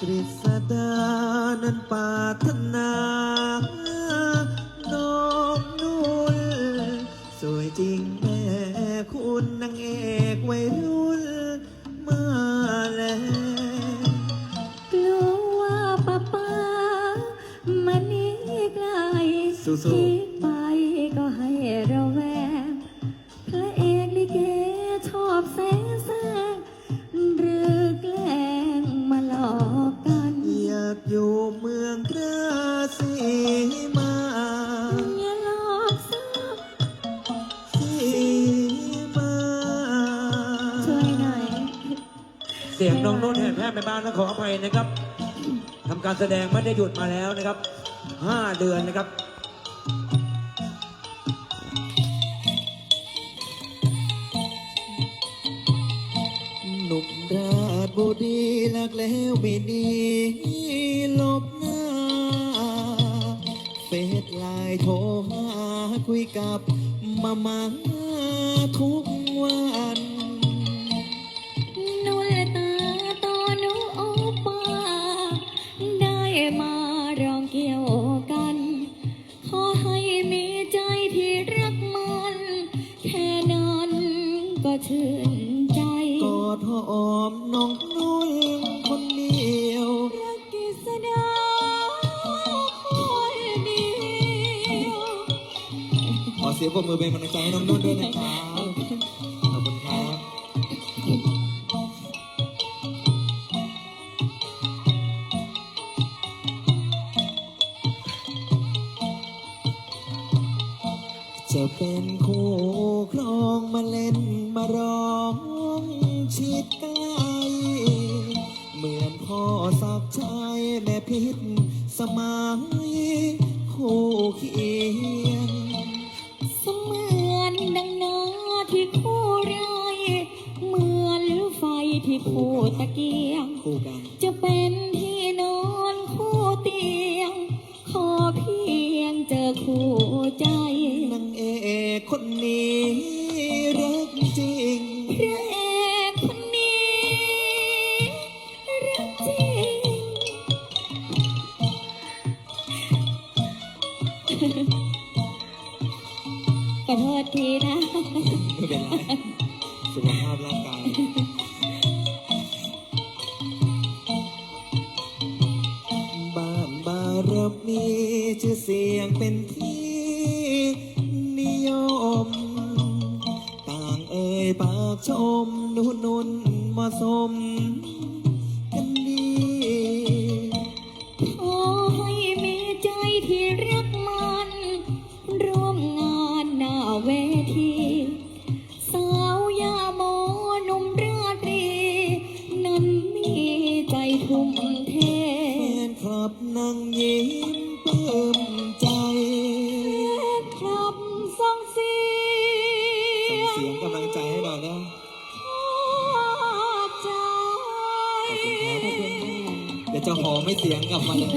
กฤษดานั้นปรารถนาน้องนุ่นสวยจริงแม่คุณนางเอกวัยรุ่นมาแล้วกลัวว่าป้าป้ามันนี้ไกลสู้ๆ คิดไป ราศีมาอย่าหลอกซักสีมาช่วยหน่อย เสียงน้องนุ่นแห่แพร่ไปบ้านต้องขออภัยนะครับทำการแสดงไม่ได้หยุดมาแล้วนะครับ5เดือนนะครับ หนุ่มราชบุรีลักแล้วไม่หนีหล โทรหาคุยกับมามาทุกวันนวลตาตอนหนูโอป้าได้มาร้องเกี่ยวกัน ขอให้มีใจที่รักมัน แค่นั้นก็ชื่นใจ กอดหอมน้องนุ่น เสียงปรบมือเป็นกำลังใจให้น้องนุ่นด้วยนะครับ ขอบคุณครับ จะเป็นคู่ครองมาเล่นมาร้องชิดใกล้เหมือนพ่อสักชายแม่พิษสมัยคู่เคียง คู่ไรเหมือนไฟที่คู่ตะเกียง คู่กัน จะเป็นที่นอนคู่เตียง ขอเพียงเจอคู่ใจ นางเอกคนนี้รักจริง พระเอกคนนี้รักจริง ขอโทษทีนะ ไม่เป็นไรสุขภาพร่างกายบ้านบารมีชื่อเสียงเป็นที่นิยม ต่างเอ่ยปากชม นุนนุนมาสม ดี๋ยวจะหอไม่เสียงกลับมาเลย